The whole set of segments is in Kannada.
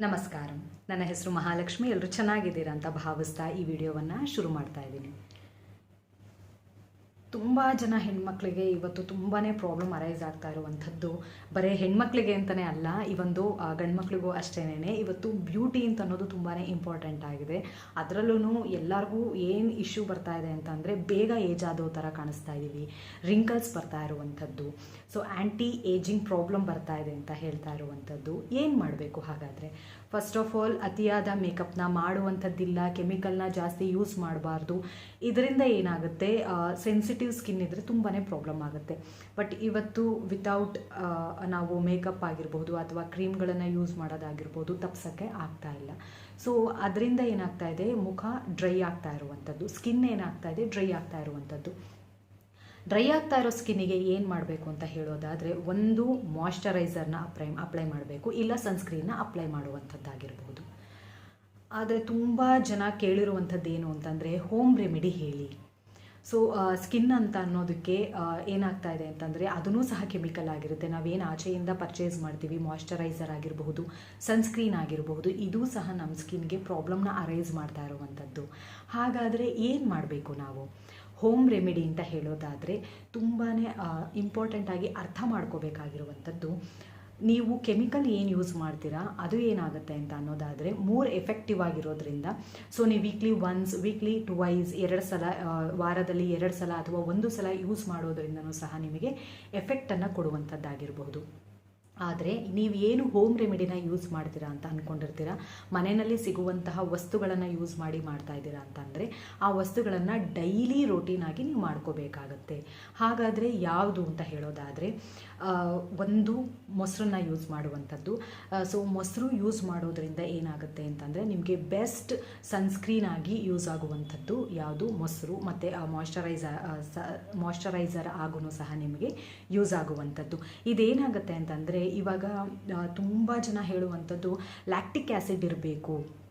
ನಮಸ್ಕಾರ. ನನ್ನ ಹೆಸರು ಮಹಾಲಕ್ಷ್ಮಿ. ಎಲ್ಲರೂ ಚೆನ್ನಾಗಿದ್ದೀರಾ ಅಂತ ಭಾವಿಸ್ತಾ ಈ ವಿಡಿಯೋವನ್ನು ಶುರು ಮಾಡ್ತಾ ಇದ್ದೀನಿ. ತುಂಬ ಜನ ಹೆಣ್ಮಕ್ಳಿಗೆ ಇವತ್ತು ತುಂಬಾ ಪ್ರಾಬ್ಲಮ್ ಅರೈಸ್ ಆಗ್ತಾ ಇರುವಂಥದ್ದು. ಬರೀ ಹೆಣ್ಮಕ್ಳಿಗೆ ಅಂತಲೇ ಅಲ್ಲ, ಈ ಒಂದು ಗಂಡ್ಮಕ್ಳಿಗೂ ಅಷ್ಟೇನೆ ಇವತ್ತು ಬ್ಯೂಟಿ ಅಂತ ಅನ್ನೋದು ತುಂಬಾ ಇಂಪಾರ್ಟೆಂಟ್ ಆಗಿದೆ. ಅದರಲ್ಲೂ ಎಲ್ಲರಿಗೂ ಏನು ಇಶ್ಯೂ ಬರ್ತಾ ಇದೆ ಅಂತಂದರೆ, ಬೇಗ ಏಜ್ ಆದೋ ಥರ ಕಾಣಿಸ್ತಾ ಇದ್ದೀವಿ ರಿಂಕಲ್ಸ್ ಬರ್ತಾ ಇರುವಂಥದ್ದು. ಸೊ ಆ್ಯಂಟಿ ಏಜಿಂಗ್ ಪ್ರಾಬ್ಲಮ್ ಬರ್ತಾ ಇದೆ ಅಂತ ಹೇಳ್ತಾ ಇರುವಂಥದ್ದು. ಏನು ಮಾಡಬೇಕು ಹಾಗಾದರೆ? ಫಸ್ಟ್ ಆಫ್ ಆಲ್ ಅತಿಯಾದ ಮೇಕಪ್ನ ಮಾಡುವಂಥದ್ದಿಲ್ಲ ಕೆಮಿಕಲ್ನ ಜಾಸ್ತಿ ಯೂಸ್ ಮಾಡಬಾರ್ದು. ಇದರಿಂದ ಏನಾಗುತ್ತೆ ಸೆನ್ಸಿಟಿವ್ ಸ್ಕಿನ್ ಇದ್ದರೆ ತುಂಬಾ ಪ್ರಾಬ್ಲಮ್ ಆಗುತ್ತೆ. ಬಟ್ ಇವತ್ತು ವಿತೌಟ್ ನಾವು ಮೇಕಪ್ ಆಗಿರ್ಬೋದು ಅಥವಾ ಕ್ರೀಮ್ಗಳನ್ನು ಯೂಸ್ ಮಾಡೋದಾಗಿರ್ಬೋದು ತಪ್ಸೋಕ್ಕೆ ಆಗ್ತಾ ಇಲ್ಲ. ಸೊ ಅದರಿಂದ ಏನಾಗ್ತಾ ಇದೆ, ಮುಖ ಡ್ರೈ ಆಗ್ತಾ ಇರುವಂಥದ್ದು. ಸ್ಕಿನ್ ಏನಾಗ್ತಾ ಇದೆ ಡ್ರೈ ಆಗ್ತಾ ಇರುವಂಥದ್ದು. ಡ್ರೈ ಆಗ್ತಾ ಇರೋ ಸ್ಕಿನ್ನಿಗೆ ಏನು ಮಾಡಬೇಕು ಅಂತ ಹೇಳೋದಾದರೆ ಒಂದು ಮಾಯ್ಶ್ಚರೈಸರ್ನ ಅಪ್ಲೈ ಅಪ್ಲೈ ಮಾಡಬೇಕು, ಇಲ್ಲ ಸನ್ಸ್ಕ್ರೀನ್ನ ಅಪ್ಲೈ ಮಾಡುವಂಥದ್ದಾಗಿರ್ಬೋದು. ಆದರೆ ತುಂಬ ಜನ ಕೇಳಿರುವಂಥದ್ದು ಏನು ಅಂತಂದರೆ ಹೋಮ್ ರೆಮಿಡಿ ಹೇಳಿ. ಸೊ ಸ್ಕಿನ್ ಅಂತ ಅನ್ನೋದಕ್ಕೆ ಏನಾಗ್ತಾ ಇದೆ ಅಂತಂದರೆ ಅದೂ ಸಹ ಕೆಮಿಕಲ್ ಆಗಿರುತ್ತೆ. ನಾವೇನು ಆಚೆಯಿಂದ ಪರ್ಚೇಸ್ ಮಾಡ್ತೀವಿ ಮಾಯ್ಶ್ಚರೈಸರ್ ಆಗಿರಬಹುದು ಸನ್ಸ್ಕ್ರೀನ್ ಆಗಿರಬಹುದು, ಇದು ಸಹ ನಮ್ಮ ಸ್ಕಿನ್ಗೆ ಪ್ರಾಬ್ಲಮ್ನ ಅರೈಸ್ ಮಾಡ್ತಾ ಇರುವಂಥದ್ದು. ಹಾಗಾದರೆ ಏನು ಮಾಡಬೇಕು ನಾವು? ಹೋಮ್ ರೆಮಿಡಿ ಅಂತ ಹೇಳೋದಾದರೆ ತುಂಬಾ ಇಂಪಾರ್ಟೆಂಟ್ ಆಗಿ ಅರ್ಥ ಮಾಡ್ಕೋಬೇಕಾಗಿರುವಂಥದ್ದು. ನೀವು ಕೆಮಿಕಲ್ ಏನು ಯೂಸ್ ಮಾಡ್ತೀರಾ, ಅದು ಏನಾಗುತ್ತೆ ಅಂತ ಅನ್ನೋದಾದರೆ ಮೋರ್ ಎಫೆಕ್ಟಿವ್ ಆಗಿರೋದ್ರಿಂದ, ಸೊ ನೀವು ವೀಕ್ಲಿ ಒನ್ಸ್, ವೀಕ್ಲಿ ಟ್ವೈಸ್, ಎರಡು ಸಲ ವಾರದಲ್ಲಿ ಎರಡು ಸಲ ಅಥವಾ ಒಂದು ಸಲ ಯೂಸ್ ಮಾಡೋದ್ರಿಂದನೂ ಸಹ ನಿಮಗೆ ಎಫೆಕ್ಟನ್ನು ಕೊಡುವಂಥದ್ದಾಗಿರಬಹುದು ಆದರೆ ನೀವು ಏನು ಹೋಮ್ ರೆಮಿಡಿನ ಯೂಸ್ ಮಾಡ್ತೀರಾ ಅಂತ ಅಂದ್ಕೊಂಡಿರ್ತೀರಾ ಮನೆಯಲ್ಲಿ ಸಿಗುವಂತಹ ವಸ್ತುಗಳನ್ನು ಯೂಸ್ ಮಾಡಿ ಮಾಡ್ತಾ ಇದ್ದೀರಾ ಅಂತಂದರೆ ಆ ವಸ್ತುಗಳನ್ನು ಡೈಲಿ ರೋಟೀನಾಗಿ ನೀವು ಮಾಡ್ಕೋಬೇಕಾಗತ್ತೆ. ಹಾಗಾದರೆ ಯಾವುದು ಅಂತ ಹೇಳೋದಾದರೆ ಒಂದು ಮೊಸರನ್ನ ಯೂಸ್ ಮಾಡುವಂಥದ್ದು. ಸೊ ಮೊಸರು ಯೂಸ್ ಮಾಡೋದ್ರಿಂದ ಏನಾಗುತ್ತೆ ಅಂತಂದರೆ ನಿಮಗೆ ಬೆಸ್ಟ್ ಸನ್ಸ್ಕ್ರೀನ್ ಆಗಿ ಯೂಸ್ ಆಗುವಂಥದ್ದು ಯಾವುದು? ಮೊಸರು ಮತ್ತು ಮಾಯ್ಶ್ಚರೈಸರ್ ಮಾಯ್ಶ್ಚರೈಸರ್ ಆಗೂ ಸಹ ನಿಮಗೆ ಯೂಸ್ ಆಗುವಂಥದ್ದು. ಇದೇನಾಗುತ್ತೆ ಅಂತಂದರೆ ಇವಾಗ ತುಂಬ ಜನ ಹೇಳುವಂಥದ್ದು ಲ್ಯಾಕ್ಟಿಕ್ ಆ್ಯಸಿಡ್ ಇರಬೇಕು.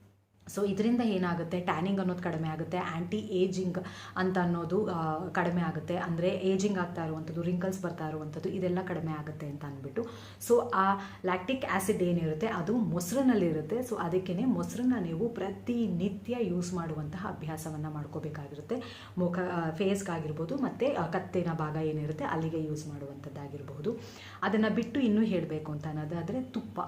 ಸೊ ಇದರಿಂದ ಏನಾಗುತ್ತೆ? ಟ್ಯಾನಿಂಗ್ ಅನ್ನೋದು ಕಡಿಮೆ ಆಗುತ್ತೆ. ಆ್ಯಂಟಿ ಏಜಿಂಗ್ ಅಂತ ಅನ್ನೋದು ಕಡಿಮೆ ಆಗುತ್ತೆ. ಅಂದರೆ ಏಜಿಂಗ್ ಆಗ್ತಾ ಇರುವಂಥದ್ದು, ರಿಂಕಲ್ಸ್ ಬರ್ತಾ ಇರುವಂಥದ್ದು, ಇದೆಲ್ಲ ಕಡಿಮೆ ಆಗುತ್ತೆ ಅಂತ ಅಂದ್ಬಿಟ್ಟು. ಸೊ ಆ ಲ್ಯಾಕ್ಟಿಕ್ ಆ್ಯಸಿಡ್ ಏನಿರುತ್ತೆ? ಅದು ಮೊಸರಿನಲ್ಲಿರುತ್ತೆ ಸೊ ಅದಕ್ಕೇ ಮೊಸರನ್ನ ನೀವು ಪ್ರತಿನಿತ್ಯ ಯೂಸ್ ಮಾಡುವಂತಹ ಅಭ್ಯಾಸವನ್ನು ಮಾಡ್ಕೋಬೇಕಾಗಿರುತ್ತೆ. ಮುಖ ಫೇಸ್ಗಾಗಿರ್ಬೋದು, ಮತ್ತು ಕತ್ತಿನ ಭಾಗ ಏನಿರುತ್ತೆ, ಅಲ್ಲಿಗೆ ಯೂಸ್ ಮಾಡುವಂಥದ್ದಾಗಿರಬಹುದು ಅದನ್ನು ಬಿಟ್ಟು ಇನ್ನೂ ಹೇಳಬೇಕು ಅಂತ ಅನ್ನೋದಾದರೆ ತುಪ್ಪ.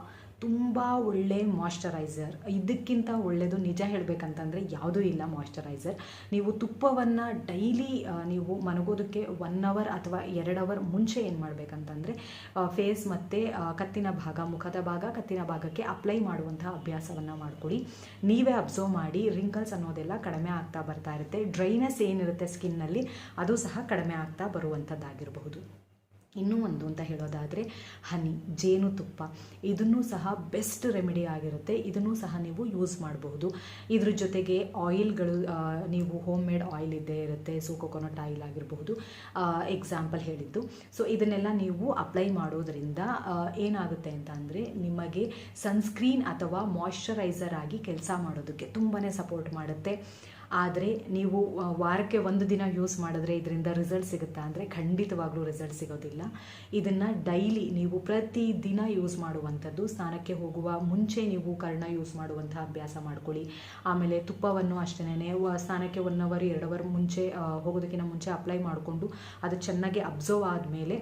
ತುಂಬ ಒಳ್ಳೆ ಮಾಯ್ಶ್ಚರೈಸರ್ ಇದಕ್ಕಿಂತ ಒಳ್ಳೆಯದು ನಿಜ ಹೇಳಬೇಕಂತಂದರೆ ಯಾವುದೂ ಇಲ್ಲ ಮಾಯ್ಶ್ಚರೈಸರ್ ನೀವು ತುಪ್ಪವನ್ನು ಡೈಲಿ ನೀವು ಮನಗೋದಕ್ಕೆ ಒನ್ ಅವರ್ ಅಥವಾ ಎರಡು ಅವರ್ ಮುಂಚೆ ಏನು ಮಾಡಬೇಕಂತಂದರೆ ಫೇಸ್ ಮತ್ತು ಕತ್ತಿನ ಭಾಗ, ಮುಖದ ಭಾಗ, ಕತ್ತಿನ ಭಾಗಕ್ಕೆ ಅಪ್ಲೈ ಮಾಡುವಂತಹ ಅಭ್ಯಾಸವನ್ನು ಮಾಡಿಕೊಡಿ ನೀವೇ ಅಬ್ಸರ್ವ್ ಮಾಡಿ ರಿಂಕಲ್ಸ್ ಅನ್ನೋದೆಲ್ಲ ಕಡಿಮೆ ಆಗ್ತಾ ಬರ್ತಾ ಇರುತ್ತೆ. ಡ್ರೈನೆಸ್ ಏನಿರುತ್ತೆ ಸ್ಕಿನ್ನಲ್ಲಿ ಅದು ಸಹ ಕಡಿಮೆ ಆಗ್ತಾ ಬರುವಂಥದ್ದಾಗಿರಬಹುದು ಇನ್ನೂ ಒಂದು ಅಂತ ಹೇಳೋದಾದರೆ, ಹನಿ ಜೇನುತುಪ್ಪ ಇದನ್ನು ಸಹ ಬೆಸ್ಟ್ ರೆಮಿಡಿ ಆಗಿರುತ್ತೆ. ಇದನ್ನು ಸಹ ನೀವು ಯೂಸ್ ಮಾಡಬಹುದು ಇದ್ರ ಜೊತೆಗೆ ಆಯಿಲ್ಗಳು ನೀವು ಹೋಮ್ ಮೇಡ್ ಆಯಿಲ್ ಇದ್ದೇ ಇರುತ್ತೆ ಸೊ ಕೊಕೊನಟ್ ಆಯಿಲ್ ಆಗಿರಬಹುದು. ಎಕ್ಸಾಂಪಲ್ ಹೇಳಿದ್ದು. ಸೊ ಇದನ್ನೆಲ್ಲ ನೀವು ಅಪ್ಲೈ ಮಾಡೋದ್ರಿಂದ ಏನಾಗುತ್ತೆ ಅಂತ ಅಂದರೆ, ನಿಮಗೆ ಸನ್ಸ್ಕ್ರೀನ್ ಅಥವಾ ಮಾಯಶ್ಚರೈಸರ್ ಆಗಿ ಕೆಲಸ ಮಾಡೋದಕ್ಕೆ ತುಂಬಾ ಸಪೋರ್ಟ್ ಮಾಡುತ್ತೆ. ಆದರೆ ನೀವು ವಾರಕ್ಕೆ ಒಂದು ದಿನ ಯೂಸ್ ಮಾಡಿದ್ರೆ ಇದರಿಂದ ರಿಸಲ್ಟ್ ಸಿಗುತ್ತಾ? ಅಂದರೆ ಖಂಡಿತವಾಗ್ಲೂ ರಿಸಲ್ಟ್ ಸಿಗೋದಿಲ್ಲ. ಇದನ್ನು ಡೈಲಿ ನೀವು ಪ್ರತಿ ದಿನ ಯೂಸ್ ಮಾಡುವಂಥದ್ದು, ಸ್ನಾನಕ್ಕೆ ಹೋಗುವ ಮುಂಚೆ ನೀವು ಕರ್ಣ ಯೂಸ್ ಮಾಡುವಂಥ ಅಭ್ಯಾಸ ಮಾಡ್ಕೊಳ್ಳಿ. ಆಮೇಲೆ ತುಪ್ಪವನ್ನು ಅಷ್ಟೇ ಸ್ನಾನಕ್ಕೆ ಒನ್ ಅವರ್ ಎರಡು ಅವರ್ ಮುಂಚೆ ಹೋಗೋದಕ್ಕಿಂತ ಮುಂಚೆ ಅಪ್ಲೈ ಮಾಡಿಕೊಂಡು ಅದು ಚೆನ್ನಾಗಿ ಅಬ್ಸರ್ವ್ ಆದಮೇಲೆ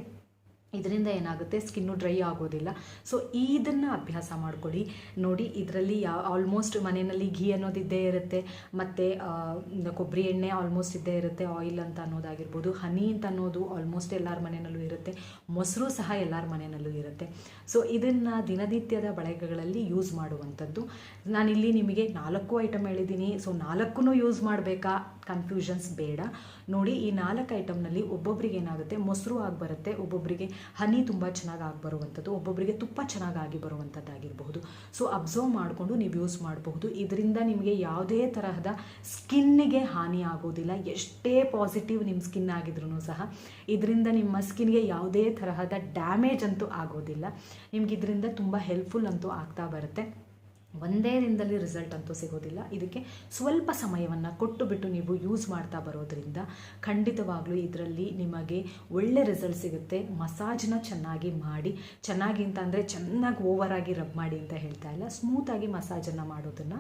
ಇದರಿಂದ ಏನಾಗುತ್ತೆ ಸ್ಕಿನ್ನು ಡ್ರೈ ಆಗೋದಿಲ್ಲ. ಸೊ ಇದನ್ನು ಅಭ್ಯಾಸ ಮಾಡ್ಕೊಳ್ಳಿ. ನೋಡಿ, ಇದರಲ್ಲಿ ಯಾ ಆಲ್ಮೋಸ್ಟ್ ಮನೆಯಲ್ಲಿ ಘೀ ಅನ್ನೋದು ಇದ್ದೇ ಇರುತ್ತೆ. ಮತ್ತು ಕೊಬ್ಬರಿ ಎಣ್ಣೆ ಆಲ್ಮೋಸ್ಟ್ ಇದ್ದೇ ಇರುತ್ತೆ ಆಯಿಲ್ ಅಂತ ಅನ್ನೋದಾಗಿರ್ಬೋದು. ಹನಿ ಅಂತ ಅನ್ನೋದು ಆಲ್ಮೋಸ್ಟ್ ಎಲ್ಲರ ಮನೆಯಲ್ಲೂ ಇರುತ್ತೆ. ಮೊಸರು ಸಹ ಎಲ್ಲರ ಮನೆಯಲ್ಲೂ ಇರುತ್ತೆ. ಸೊ ಇದನ್ನು ದಿನನಿತ್ಯದ ಬಳಕೆಗಳಲ್ಲಿ ಯೂಸ್ ಮಾಡುವಂಥದ್ದು. ನಾನಿಲ್ಲಿ ನಿಮಗೆ ನಾಲ್ಕು ಐಟಮ್ ಹೇಳಿದ್ದೀನಿ. ಸೊ ನಾಲ್ಕು ಯೂಸ್ ಮಾಡಬೇಕಾ? ಕನ್ಫ್ಯೂಷನ್ಸ್ ಬೇಡ. ನೋಡಿ, ಈ ನಾಲ್ಕು ಐಟಮ್ನಲ್ಲಿ ಒಬ್ಬೊಬ್ರಿಗೆ ಏನಾಗುತ್ತೆ? ಮೊಸರು ಆಗಿ ಬರುತ್ತೆ ಒಬ್ಬೊಬ್ಬರಿಗೆ ಹನಿ ತುಂಬ ಚೆನ್ನಾಗಿ ಆಗಿ ಬರುವಂಥದ್ದು ಒಬ್ಬೊಬ್ಬರಿಗೆ ತುಪ್ಪ ಚೆನ್ನಾಗಿ ಆಗಿ ಬರುವಂಥದ್ದಾಗಿರಬಹುದು. ಸೊ ಅಬ್ಸರ್ವ್ ಮಾಡಿಕೊಂಡು ನೀವು ಯೂಸ್ ಮಾಡಬಹುದು. ಇದರಿಂದ ನಿಮಗೆ ಯಾವುದೇ ತರಹದ ಸ್ಕಿನ್ನಿಗೆ ಹಾನಿ ಆಗೋದಿಲ್ಲ. ಎಷ್ಟೇ ಪಾಸಿಟಿವ್ ನಿಮ್ಮ ಸ್ಕಿನ್ ಆಗಿದ್ರೂ ಸಹ. ಇದರಿಂದ ನಿಮ್ಮ ಸ್ಕಿನ್ಗೆ ಯಾವುದೇ ತರಹದ ಡ್ಯಾಮೇಜ್ ಅಂತೂ ಆಗೋದಿಲ್ಲ. ನಿಮ್ಗೆ ಇದರಿಂದ ತುಂಬ ಹೆಲ್ಪ್ಫುಲ್ ಅಂತೂ ಆಗ್ತಾ ಬರುತ್ತೆ. ಒಂದೇ ದಿನದಲ್ಲಿ ರಿಸಲ್ಟ್ ಅಂತೂ ಸಿಗೋದಿಲ್ಲ. ಇದಕ್ಕೆ ಸ್ವಲ್ಪ ಸಮಯವನ್ನು ಕೊಟ್ಟು ಬಿಟ್ಟು ನೀವು ಯೂಸ್ ಮಾಡ್ತಾ ಬರೋದ್ರಿಂದ ಖಂಡಿತವಾಗ್ಲೂ ಇದರಲ್ಲಿ ನಿಮಗೆ ಒಳ್ಳೆ ರಿಸಲ್ಟ್ ಸಿಗುತ್ತೆ. ಮಸಾಜ್ನ ಚೆನ್ನಾಗಿ ಮಾಡಿ, ಚೆನ್ನಾಗಿ ಅಂತ ಅಂದರೆ ಚೆನ್ನಾಗಿ ಓವರಾಗಿ ರಬ್ ಮಾಡಿ ಅಂತ ಹೇಳ್ತಾ ಇಲ್ಲ. ಸ್ಮೂತಾಗಿ ಮಸಾಜನ್ನು ಮಾಡೋದನ್ನು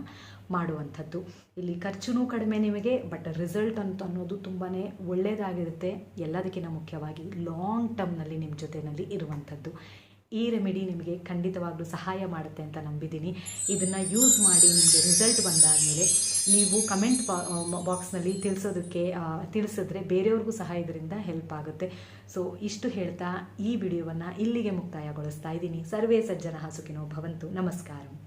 ಮಾಡುವಂಥದ್ದು. ಇಲ್ಲಿ ಖರ್ಚು ಕಡಿಮೆ ನಿಮಗೆ ಬಟ್ ರಿಸಲ್ಟ್ ಅಂತ ಅನ್ನೋದು ತುಂಬಾ ಒಳ್ಳೆಯದಾಗಿರುತ್ತೆ ಎಲ್ಲದಕ್ಕಿಂತ ಮುಖ್ಯವಾಗಿ ಲಾಂಗ್ ಟರ್ಮ್ನಲ್ಲಿ ನಿಮ್ಮ ಜೊತೆಯಲ್ಲಿ ಇರುವಂಥದ್ದು. ಈ ರೆಮಿಡಿ ನಿಮಗೆ ಖಂಡಿತವಾಗ್ಲೂ ಸಹಾಯ ಮಾಡುತ್ತೆ ಅಂತ ನಂಬಿದ್ದೀನಿ. ಇದನ್ನು ಯೂಸ್ ಮಾಡಿ ನಿಮಗೆ ರಿಸಲ್ಟ್ ಬಂದಾದಮೇಲೆ ನೀವು ಕಮೆಂಟ್ ಬಾಕ್ಸ್ನಲ್ಲಿ ತಿಳಿಸೋದಕ್ಕೆ ತಿಳಿಸಿದ್ರೆ ಬೇರೆಯವ್ರಿಗೂ ಸಹ ಇದರಿಂದ ಹೆಲ್ಪ್ ಆಗುತ್ತೆ. ಸೊ ಇಷ್ಟು ಹೇಳ್ತಾ ಈ ವಿಡಿಯೋವನ್ನು ಇಲ್ಲಿಗೆ ಮುಕ್ತಾಯಗೊಳಿಸ್ತಾ ಇದ್ದೀನಿ. ಸರ್ವೇ ಸಜ್ಜನ ಹಾಸುಕಿನೋ ಭವಂತು. ನಮಸ್ಕಾರ.